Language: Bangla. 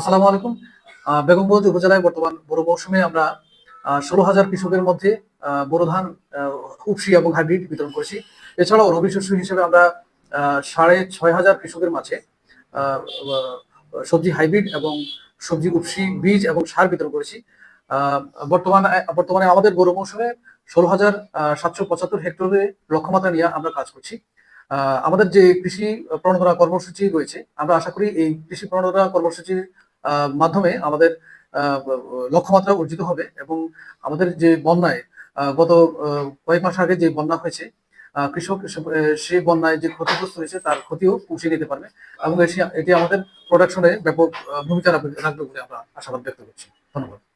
আহ, বেগমগঞ্জ উপজেলায় বর্তমান বড় মৌসুমে আমরা ষোলো হাজার কৃষকের মধ্যে বোরো ধান উপসি এবং হাইব্রিড বিতরণ করেছি। এছাড়াও রবি শস্য হিসেবে আমরা সাড়ে ছয় হাজার কৃষকের মাঝে সবজি হাইব্রিড এবং সবজি উপসি বীজ এবং সার বিতরণ করেছি। বর্তমানে বর্তমানে আমাদের বড় মৌসুমে ষোলো হাজার সাতশো পঁচাত্তর হেক্টরে লক্ষ্যমাত্রা নিয়ে আমরা কাজ করছি। আমাদের যে কৃষি প্রণোদনা কর্মসূচি রয়েছে আমরা আশা করি এই কৃষি প্রণোদনা কর্মসূচির মাধ্যমে আমাদের লক্ষ্যমাত্রা অর্জিত হবে এবং আমাদের যে বন্যায় গত কয়েক মাস আগে যে বন্যা হয়েছে কৃষক সেই বন্যায় যে ক্ষতিগ্রস্ত হয়েছে তার ক্ষতিও পুষিয়ে নিতে পারবে এবং এটি- আমাদের প্রোডাকশনে ব্যাপক ভূমিকা রাখবে বলে আমরা আশাবাদ ব্যক্ত করছি। ধন্যবাদ।